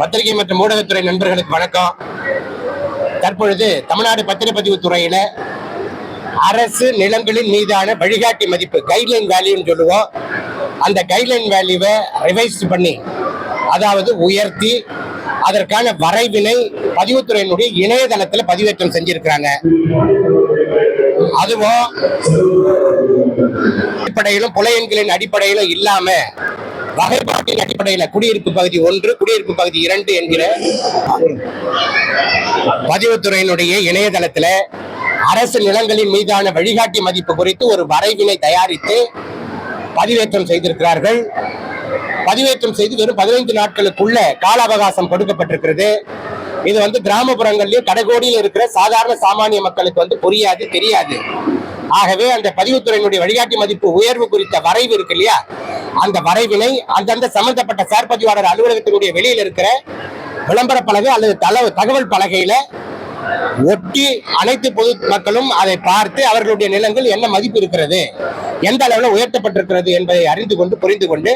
பத்திரிகை மற்றும் ஊடகத்துறை நண்பர்களுக்கு வணக்கம். தற்பொழுது தமிழ்நாடு பத்திரப்பதிவு துறையில அரசு நிலங்களின் மீதான வழிகாட்டி மதிப்பு கைட்லைன் வேல்யூன்னு சொல்லுவோம். அந்த கைட்லைன் வேல்யூவை ரிவைஸ் பண்ணி அதாவது உயர்த்தி அதற்கான வரைவினை பதிவுத்துறையினுடைய இணையதளத்தில் பதிவேற்றம் செஞ்சிருக்கிறாங்க. அதுவும் அடிப்படையிலும் புலையன்களின் அடிப்படையிலும் இல்லாம வகைப்பாட்டின் அடிப்படையில குடியிருப்பு பகுதி ஒன்று குடியிருப்பு பகுதி இரண்டு என்கிற பதிவுத்துறையினுடைய இணையதளத்துல அரசு நிலங்களின் மீதான வழிகாட்டி மதிப்பு குறித்து ஒரு வரைவினை தயாரித்து பதிவேற்றம் செய்திருக்கிறார்கள். பதிவேற்றம் செய்து வெறும் பதினைந்து நாட்களுக்குள்ள கால அவகாசம் கொடுக்கப்பட்டிருக்கிறது. இது வந்து கிராமப்புறங்கள்லயும் கடைகோடியில் இருக்கிற சாதாரண சாமானிய மக்களுக்கு வந்து புரியாது தெரியாது. ஆகவே அந்த பதிவுத்துறையினுடைய வழிகாட்டி மதிப்பு உயர்வு குறித்த வரைவு இருக்கு இல்லையா? அந்த வரைவினை அந்தந்த சம்பந்தப்பட்ட சார்பதிவாளர் அலுவலகத்தினுடைய வெளியில் இருக்கிற விளம்பர பலகை அல்லது தள- தகவல் பலகையில ஒட்டி அனைத்து பொது மக்களும் அதை பார்த்து அவர்களுடைய நிலங்கள் என்ன மதிப்பு இருக்கிறது எந்த அளவில் உயர்த்தப்பட்டிருக்கிறது என்பதை அறிந்து கொண்டு புரிந்து கொண்டு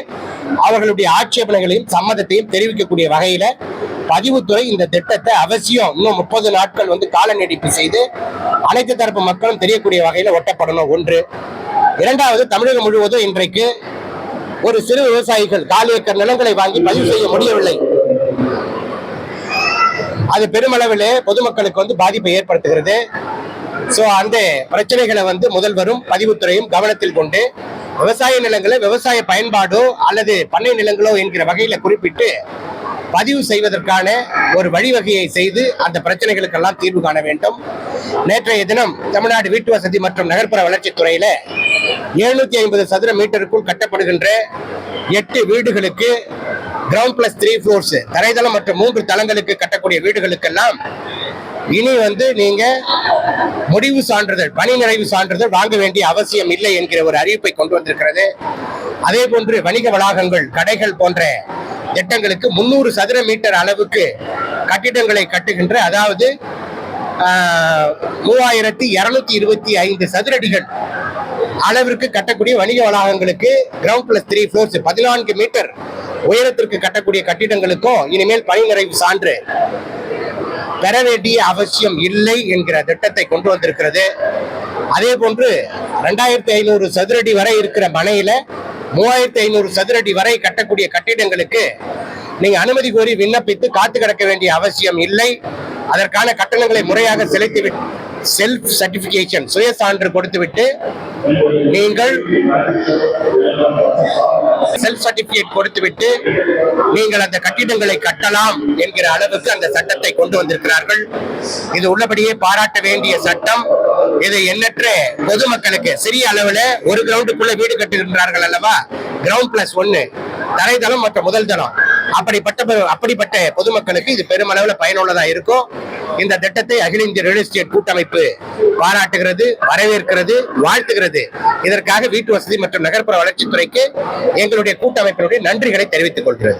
அவர்களுடைய ஆட்சேபனைகளையும் சம்மதத்தையும் தெரிவிக்கக்கூடிய வகையில பதிவுத்துறை இந்த திட்டத்தை அவசியம் இன்னும் முப்பது நாட்கள் வந்து கால நீடிப்பு செய்து அனைத்து தரப்பு மக்களும் தெரியக்கூடிய வகையில ஒட்டப்படணும். ஒன்று. இரண்டாவது தமிழகம் முழுவதும் இன்றைக்கு ஒரு சிறு விவசாயிகள் கால் ஏக்கர் நிலங்களை வாங்கி பதிவு செய்ய முடியவில்லை. அது பெருமளவிலே பொதுமக்களுக்கு வந்து பாதிப்பை ஏற்படுத்துகிறது. ஸோ அந்த பிரச்சனைகளை வந்து முதல்வரும் பதிவுத்துறையும் கவனத்தில் கொண்டு விவசாய நிலங்களை விவசாய பயன்பாடோ அல்லது பண்ணை நிலங்களோ என்கிற வகையில குறிப்பிட்டு பதிவு செய்வதற்கான ஒரு வழிவகையை செய்து அந்த பிரச்சனைகளுக்கெல்லாம் தீர்வு காண வேண்டும். நேற்றைய தினம் தமிழ்நாடு வீட்டு வசதி மற்றும் நகர்ப்புற வளர்ச்சித் துறையில எழுநூத்தி ஐம்பது சதுர மீட்டருக்குள் கட்டப்படுகின்ற எட்டு வீடுகளுக்கு கிரவுண்ட் பிளஸ் த்ரீ ஃப்ளோர்ஸ் தரைதளம் மற்றும் மூன்று தளங்களுக்கு கட்டக்கூடிய வீடுகளுக்கெல்லாம் இனி வந்து நீங்க முடிவு சான்றிதழ் பணி நிறைவு சான்றிதழ் வாங்க வேண்டிய அவசியம் இல்லை என்கிற ஒரு அறிவிப்பை கொண்டு வந்திருக்கிறது. அதே போன்று வணிக வளாகங்கள் கடைகள் போன்ற திட்டங்களுக்கு முன்னூறு சதுர மீட்டர் அளவுக்கு கட்டிடங்களை கட்டுகின்ற அதாவது மூவாயிரத்தி இருநூத்தி இருபத்தி ஐந்து சதுரடிகள் அளவிற்கு கட்டக்கூடிய வணிக வளாகங்களுக்கு கிரவுண்ட் பிளஸ் த்ரீ ஃப்ளோர்ஸ் பதினான்கு மீட்டர் உயரத்திற்கு கட்டக்கூடிய கட்டிடங்களுக்கும் இனிமேல் பணி நிறைவு சான்று பெற வேண்டிய அவசியம் இல்லை என்கிற திட்டத்தை கொண்டு வந்திருக்கிறது. அதே போன்று ரெண்டாயிரத்தி ஐநூறு சதுரடி வரை இருக்கிற மனையில மூவாயிரத்தி ஐநூறு சதுரடி வரை கட்டக்கூடிய கட்டிடங்களுக்கு நீங்க அனுமதி கோரி விண்ணப்பித்து காத்து கிடக்க வேண்டிய அவசியம் இல்லை. அதற்கான கட்டணங்களை முறையாக செலுத்திவிட்டு செல்ஃப் சர்டிபிகேஷன் சுய சான்று கொடுத்துவிட்டு நீங்கள் செல்ஃப் சர்டிபிகேட் கொடுத்துவிட்டு நீங்கள் அந்த கட்டிடங்களை கட்டலாம் என்கிற அளவுக்கு அந்த சட்டத்தை கொண்டு வந்திருக்கிறார்கள். இது உள்ளபடியே பாராட்ட வேண்டிய சட்டம். இது எண்ணற்ற பொதுமக்களுக்கு சிறிய அளவுல ஒரு கிரவுண்டுக்குள்ள வீடு கட்டுகின்றார்கள் அல்லவா? கிரவுண்ட் பிளஸ் ஒன்னு தரைதளம் மற்றும் முதல் தளம். அப்படிப்பட்ட அப்படிப்பட்ட பொதுமக்களுக்கு இது பெருமளவுல பயனுள்ளதா இருக்கும். இந்த திட்டத்தை அகில இந்திய ரியல் எஸ்டேட் கூட்டமைப்பு பாராட்டுகிறது வரவேற்கிறது வாழ்த்துகிறது. இதற்காக வீட்டு வசதி மற்றும் நகர்ப்புற வளர்ச்சித்துறைக்கு எங்களுடைய கூட்டமைப்பினுடைய நன்றிகளை தெரிவித்துக் கொள்கிறது.